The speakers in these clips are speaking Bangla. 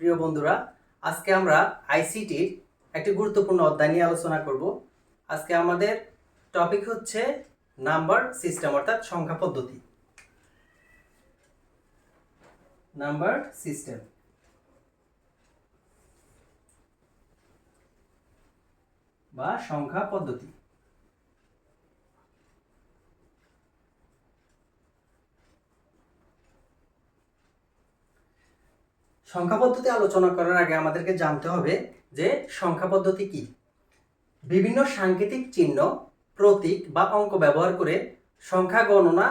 প্রিয় বন্ধুরা, আজকে আমরা আইসিটির একটি গুরুত্বপূর্ণ অধ্যায় নিয়ে আলোচনা করব। আজকে আমাদের টপিক হচ্ছে নাম্বার সিস্টেম অর্থাৎ সংখ্যা পদ্ধতি। নাম্বার সিস্টেম বা সংখ্যা পদ্ধতি। সংখ্যা পদ্ধতি আলোচনা করার আগে আমাদেরকে জানতে হবে যে সংখ্যা পদ্ধতি কি। বিভিন্ন সাংকেতিক চিহ্ন, প্রতীক বা অঙ্ক ব্যবহার করে সংখ্যা গণনা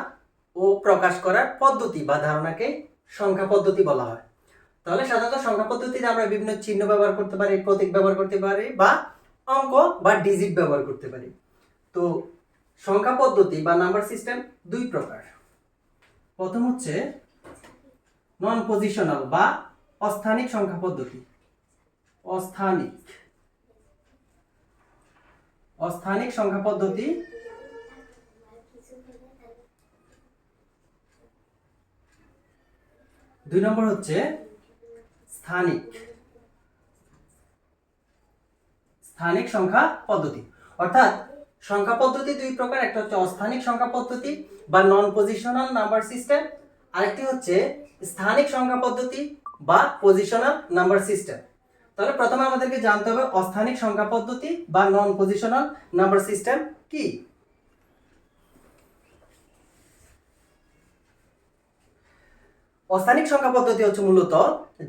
ও প্রকাশ করার পদ্ধতি বা ধারণাকে সংখ্যা পদ্ধতি বলা হয়। তাহলে সাধারণত সংখ্যা পদ্ধতিতে আমরা বিভিন্ন চিহ্ন ব্যবহার করতে পারি, প্রতীক ব্যবহার করতে পারি বা অঙ্ক বা ডিজিট ব্যবহার করতে পারি। তো সংখ্যা পদ্ধতি বা নাম্বার সিস্টেম দুই প্রকার। প্রথম হচ্ছে নন পজিশনাল বা অস্থানিক সংখ্যা পদ্ধতি। অস্থানিক। অস্থানিক সংখ্যা পদ্ধতি দুই নম্বর হচ্ছে স্থানিক। স্থানিক সংখ্যা পদ্ধতি। অর্থাৎ সংখ্যা পদ্ধতি দুই প্রকার, একটা হচ্ছে অস্থানিক সংখ্যা পদ্ধতি বা নন পজিশনাল নাম্বার সিস্টেম আরেকটি হচ্ছে স্থানিক সংখ্যা পদ্ধতি বা পজিশনাল নাম্বার সিস্টেম তাহলে প্রথমে আমাদেরকে জানতে হবে অস্থানিক সংখ্যা পদ্ধতি বা নন পজিশনাল নাম্বার সিস্টেম কি? অস্থানিক সংখ্যা পদ্ধতি হচ্ছে মূলত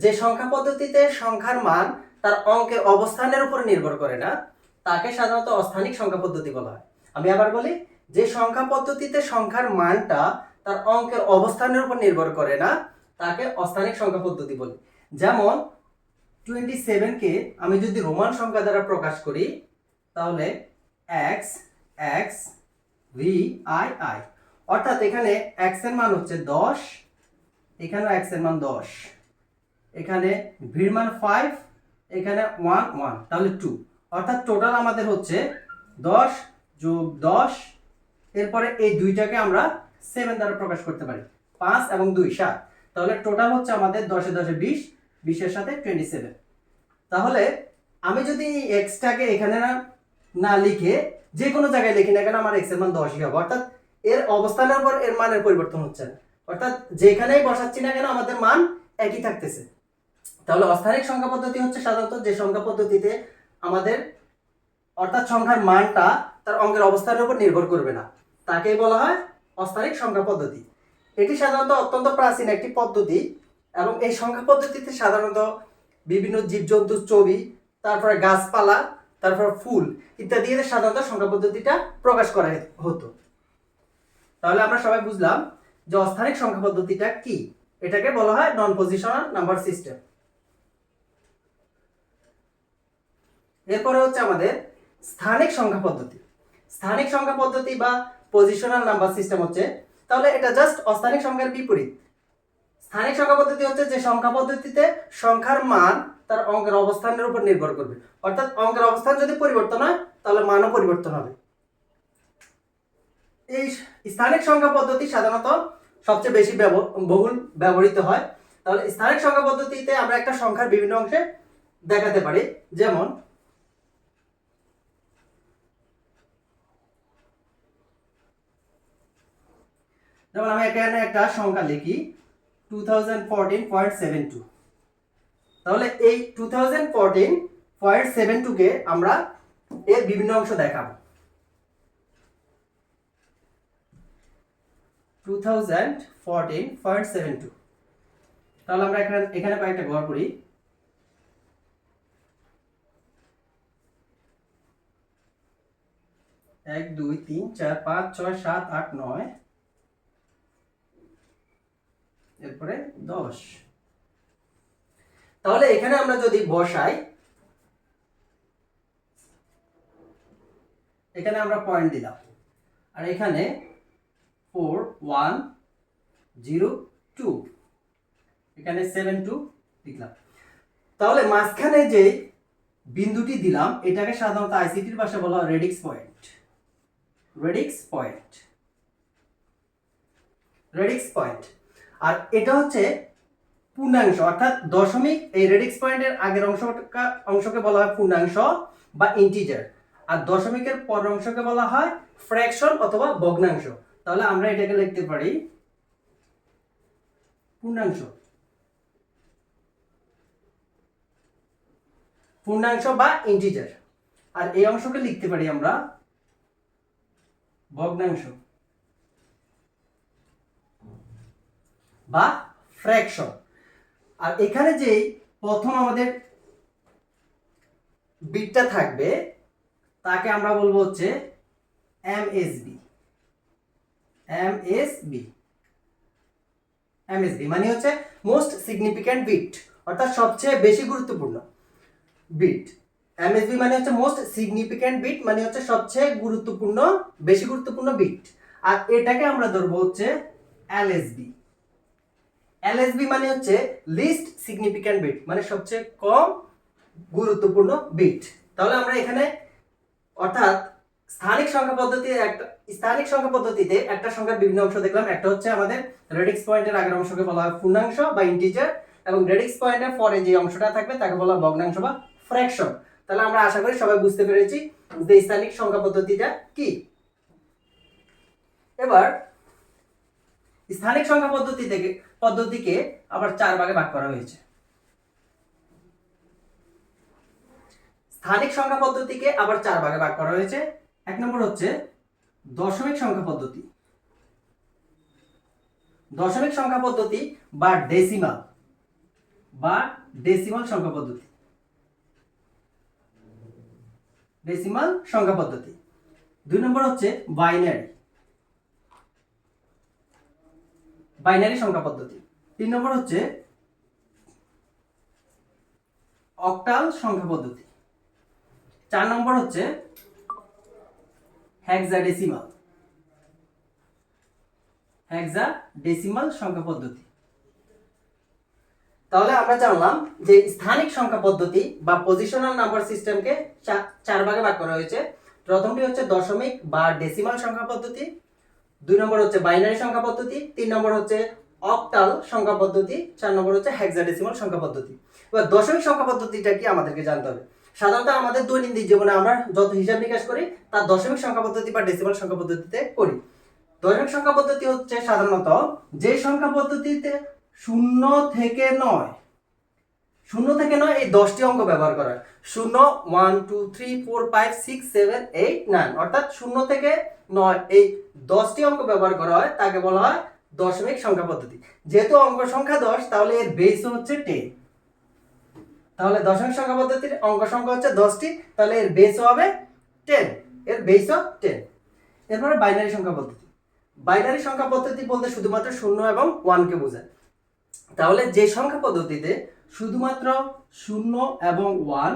যে সংখ্যা পদ্ধতিতে সংখ্যার মান তার অঙ্কের অবস্থানের উপর নির্ভর করে না, তাকে সাধারণত অস্থানিক সংখ্যা পদ্ধতি বলা হয়। আমি আবার বলি, যে সংখ্যা পদ্ধতিতে সংখ্যার মানটা তার অঙ্কের অবস্থানের উপর নির্ভর করে না তাকে অস্থানিক সংখ্যা পদ্ধতি বলি। যেমন টোয়েন্টি সেভেনকে আমি যদি রোমান সংখ্যা দ্বারা প্রকাশ করি, তাহলে X X V I I অর্থাৎ এখানে এক্সের মান হচ্ছে দশ এখানেও এক্সের মান দশ। এখানে ভির মান ফাইভ এখানে ওয়ান ওয়ান তাহলে টু অর্থাৎ টোটাল আমাদের হচ্ছে দশ যোগ দশ। এরপরে এই দুইটাকে আমরা সেভেন দ্বারা প্রকাশ করতে পারি, পাঁচ এবং দুই, সাত। তাহলে টোটাল হচ্ছে আমাদের দশে দশে বিশ, বিশের সাথে টোয়েন্টি সেভেন তাহলে আমি যদি এক্সটাকে এখানে না লিখে যে কোনো জায়গায় লিখি না কেন আমার এক্সের মান দশই হবে। অর্থাৎ এর অবস্থানের উপর এর মানের পরিবর্তন হচ্ছে না। অর্থাৎ যেখানেই বসাচ্ছি না কেন আমাদের মান একই থাকতেছে। তাহলে অস্থানিক সংখ্যা পদ্ধতি হচ্ছে সাধারণত যে সংখ্যা পদ্ধতিতে আমাদের, অর্থাৎ সংখ্যার মানটা তার অঙ্কের অবস্থানের উপর নির্ভর করবে না। তাকেই বলা হয় অস্থানিক সংখ্যা পদ্ধতি। এটি সাধারণত অত্যন্ত প্রাচীন একটি পদ্ধতি এবং এই সংখ্যা পদ্ধতিতে সাধারণত বিভিন্ন জীবজন্তুর ছবি তারপরে গাছপালা, তারপর ফুল ইত্যাদি সাধারণত সংখ্যা পদ্ধতিটা প্রকাশ করা হতো। তাহলে আমরা সবাই বুঝলাম যে অস্থানিক সংখ্যা পদ্ধতিটা কি? এটাকে বলা হয় নন পজিশনাল নাম্বার সিস্টেম এরপরে হচ্ছে আমাদের স্থানিক সংখ্যা পদ্ধতি। স্থানিক সংখ্যা পদ্ধতি বা পজিশনাল নাম্বার সিস্টেম হচ্ছে তাহলে এটা জাস্ট অস্থানিক সংখ্যার বিপরীত। স্থানিক সংখ্যা পদ্ধতি হচ্ছে যে সংখ্যা পদ্ধতিতে সংখ্যার মান তার অঙ্কের অবস্থানের উপর নির্ভর করবে। অর্থাৎ অঙ্কের অবস্থান যদি পরিবর্তন হয়, তাহলে মানও পরিবর্তন হবে। এই স্থানিক সংখ্যা পদ্ধতি সাধারণত সবচেয়ে বেশি বহুল ব্যবহৃত হয়। তাহলে স্থানিক সংখ্যা পদ্ধতিতে আমরা একটা সংখ্যার বিভিন্ন অংশে দেখাতে পারি। যেমন যেমন আমি এখানে একটা সংখ্যা লিখি টু তাহলে এই টু টুকে আমরা এর বিভিন্ন অংশ দেখাবো। টু তাহলে আমরা এখানে এখানে কয়েকটা ঘর করি। এক, দুই, তিন, চার, পাঁচ, ছয়, সাত, আট, নয়। এরপরে দশ। তাহলে এখানে আমরা যদি বসাই, এখানে আমরা পয়েন্ট দিলাম। আর এখানে ফোর ওয়ান জিরো টু এখানে সেভেন টু লিখলাম। তাহলে মাঝখানে যে বিন্দুটি দিলাম, এটাকে সাধারণত আইসিটির ভাষা বলা হয় radix point radix point radix point আর এটা হচ্ছে পূর্ণাংশ, অর্থাৎ দশমিক এই রেডিক্স পয়েন্টের আগের অংশটা অংশকে বলা হয় পূর্ণাংশ বা ইন্টিজার আর দশমিকের পর অংশকে বলা হয় ফ্র্যাকশন অথবা ভগ্নাংশ। তাহলে আমরা এটাকে লিখতে পারি পূর্ণাংশ। পূর্ণাংশ বা ইন্টিজার আর এই অংশকে লিখতে পারি আমরা ভগ্নাংশ। বা ফ্র্যাকশন আর এখানে যে প্রথম আমাদের বিটটা থাকবে, তাকে আমরা বলব হচ্ছে এমএসবি এমএসবি এমএসবি মানে হচ্ছে মোস্ট সিগনিফিক্যান্ট বিট অর্থাৎ সবচেয়ে বেশি গুরুত্বপূর্ণ বিট এমএসবি মানে হচ্ছে মোস্ট সিগনিফিক্যান্ট বিট মানে হচ্ছে সবচেয়ে গুরুত্বপূর্ণ, বেশি গুরুত্বপূর্ণ বিট আর এটাকে আমরা ধরবো হচ্ছে এলএসবি এলএসবি মানে হচ্ছে লিস্ট সিগনিফিক্যান্ট বিট মানে সবচেয়ে কম গুরুত্বপূর্ণ বিট তাহলে আমরা এখানে, অর্থাৎ স্থানিক সংখ্যা পদ্ধতিতে একটা, স্থানিক সংখ্যা পদ্ধতিতে একটা সংখ্যার বিভিন্ন অংশ দেখলাম। একটা হচ্ছে আমাদের রেডিক্স পয়েন্টের আগের অংশকে বলা হয় পূর্ণাংশ বা ইন্টিজার এবং রেডিক্স পয়েন্টের পরে যে অংশটা থাকবে তাকে বলা হয় ভগ্নাংশ বা ফ্র্যাকশন তাহলে আমরা আশা করি সবাই বুঝতে পেরেছি যে স্থানিক সংখ্যা পদ্ধতিটা কি। এবার, স্থানিক সংখ্যা পদ্ধতি থেকে পদ্ধতিকে আবার চার ভাগে ভাগ করা হয়েছে। স্থানিক সংখ্যা পদ্ধতিকে আবার চার ভাগে ভাগ করা হয়েছে। এক নম্বর হচ্ছে দশমিক সংখ্যা পদ্ধতি। দশমিক সংখ্যা পদ্ধতি বা ডেসিমাল বা ডেসিমাল সংখ্যা পদ্ধতি। ডেসিমাল সংখ্যা পদ্ধতি। দুই নম্বর হচ্ছে বাইনারি বাইনারি সংখ্যা পদ্ধতি। তিন নম্বর হচ্ছে অক্টাল সংখ্যা পদ্ধতি। চার নম্বর হচ্ছে হেক্সাডেসিমাল। হেক্সাডেসিমাল সংখ্যা পদ্ধতি। তাহলে আমরা জানলাম যে স্থানিক সংখ্যা পদ্ধতি বা পজিশনাল নাম্বার সিস্টেমকে চার ভাগে ভাগ করা হয়েছে। প্রথমটি হচ্ছে দশমিক বা ডেসিমাল সংখ্যা পদ্ধতি দুই নম্বর হচ্ছে বাইনারি সংখ্যা পদ্ধতি, তিন নম্বর হচ্ছে অক্টাল সংখ্যা পদ্ধতি, চার নম্বর হচ্ছে হেক্সাডেসিমাল সংখ্যা পদ্ধতি। এবার দশমিক সংখ্যা পদ্ধতিটা কি আমাদেরকে জানতে হবে? সাধারণত আমাদের দৈনন্দিন জীবনে আমরা যত হিসাব নিকাশ করি, তার দশমিক সংখ্যা পদ্ধতি বা ডেসিমাল সংখ্যা পদ্ধতিতে করি দশমিক সংখ্যা পদ্ধতি হচ্ছে সাধারণত যে সংখ্যা পদ্ধতিতে শূন্য থেকে নয়, শূন্য থেকে নয় এই দশটি অঙ্ক ব্যবহার করা শূন্য one two three four five six seven eight nine অর্থাৎ শূন্য থেকে নয়, এই দশটি অঙ্ক ব্যবহার করা হয়, তাকে বলা হয় দশমিক সংখ্যা পদ্ধতি। যেহেতু অঙ্ক সংখ্যা দশ, তাহলে এর বেস হচ্ছে টেন তাহলে দশমিক সংখ্যা পদ্ধতির অঙ্ক সংখ্যা হচ্ছে দশটি, তাহলে এর বেস হবে টেন এর বেস অফ টেন এরপরে বাইনারি সংখ্যা পদ্ধতি। বাইনারি সংখ্যা পদ্ধতি বলতে শুধুমাত্র শূন্য এবং ওয়ানকে বোঝায়। তাহলে যে সংখ্যা পদ্ধতিতে শুধুমাত্র শূন্য এবং ওয়ান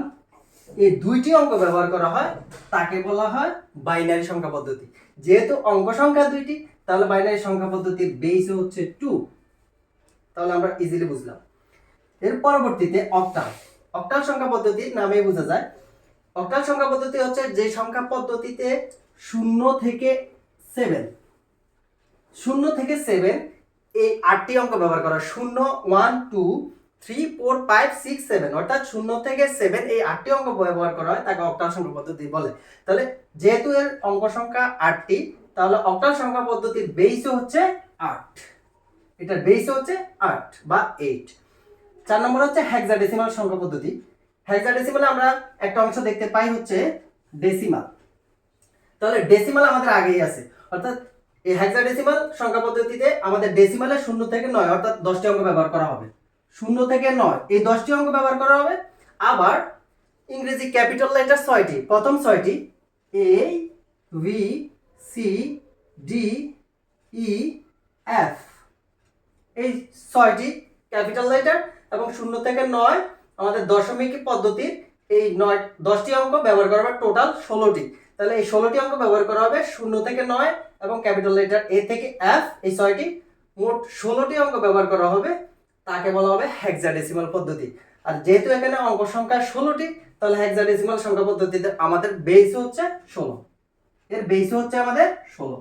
এই দুইটি অঙ্ক ব্যবহার করা হয়, তাকে বলা হয় বাইনারি সংখ্যা পদ্ধতি। যেহেতু অঙ্ক সংখ্যা দুইটি, তাহলে বাইনারি সংখ্যা পদ্ধতির বেস হচ্ছে টু তাহলে আমরা ইজিলি বুঝলাম। এর পরবর্তীতে অক্টাল অক্টাল সংখ্যা পদ্ধতির নামে বোঝা যায়। অক্টাল সংখ্যা পদ্ধতি হচ্ছে যে সংখ্যা পদ্ধতিতে শূন্য থেকে সেভেন শূন্য থেকে সেভেন এই আটটি অঙ্ক ব্যবহার করা। শূন্য one two three four five six seven অর্থাৎ শূন্য থেকে সেভেন এই আটটি অঙ্ক ব্যবহার করা হয়, তাকে অক্টাল সংখ্যা পদ্ধতি বলে। তাহলে যেহেতু এর অঙ্ক সংখ্যা আটটি, তাহলে অক্টাল সংখ্যা পদ্ধতির বেইসও হচ্ছে আট। এটার বেইস হচ্ছে আট বা এইট চার নম্বর হচ্ছে হেক্সাডেসিমাল সংখ্যা পদ্ধতি। হেক্সাডেসিমালে আমরা একটা অংশ দেখতে পাই হচ্ছে ডেসিমাল তাহলে ডেসিমাল আমাদের আগেই আছে। অর্থাৎ এই হেক্সাডেসিমাল সংখ্যা পদ্ধতিতে আমাদের ডেসিমালে শূন্য থেকে নয়, অর্থাৎ দশটি অঙ্ক ব্যবহার করা হবে। শূন্য থেকে নয়। এই দশটি অঙ্ক ব্যবহার করা হবে। আবার ইংরেজি ক্যাপিটাল লেটার ছয়টি। প্রথম ছয়টি A B C D E F এই ছয়টি ক্যাপিটাল লেটার এবং শূন্য থেকে নয় আমাদের দশমিক পদ্ধতির এই নয়, দশটি অঙ্ক ব্যবহার করা হবে টোটাল ষোলোটি। তাহলে এই ষোলোটি অঙ্ক ব্যবহার করা হবে শূন্য থেকে নয় এবং ক্যাপিটাল লেটার এ থেকে এফ এই ছয়টি মোট ষোলোটি অঙ্ক ব্যবহার করা হবে। তাকে বলা হবে হেক্সাডেসিমাল পদ্ধতি। আর যেহেতু এখানে অঙ্ক সংখ্যা ষোলোটি, তাহলে হেক্সাডেসিমাল সংখ্যা পদ্ধতিতে আমাদের বেস হচ্ছে ষোলো। এর বেস হচ্ছে আমাদের ষোলো।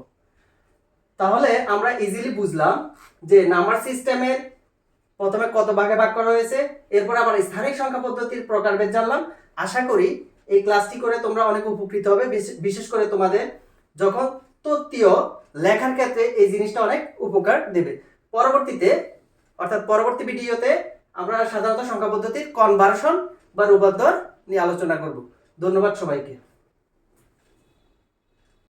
তাহলে আমরা ইজিলি বুঝলাম যে নাম্বার সিস্টেমের প্রথমে কত ভাগে ভাগ করা হয়েছে, এরপর আবার স্থানিক সংখ্যা পদ্ধতির প্রকারভেদ জানলাম। আশা করি এই ক্লাসটি করে তোমরা অনেক উপকৃত হবে বিশেষ করে তোমাদের যখন তত্ত্বীয় লেখার ক্ষেত্রে এই জিনিসটা অনেক উপকার দেবে। পরবর্তীতে অর্থাৎ পরবর্তী ভিডিওতে আমরা সাধারণত সংখ্যা পদ্ধতির কনভার্সন বা রূপান্তর নিয়ে আলোচনা করব। ধন্যবাদ সবাইকে।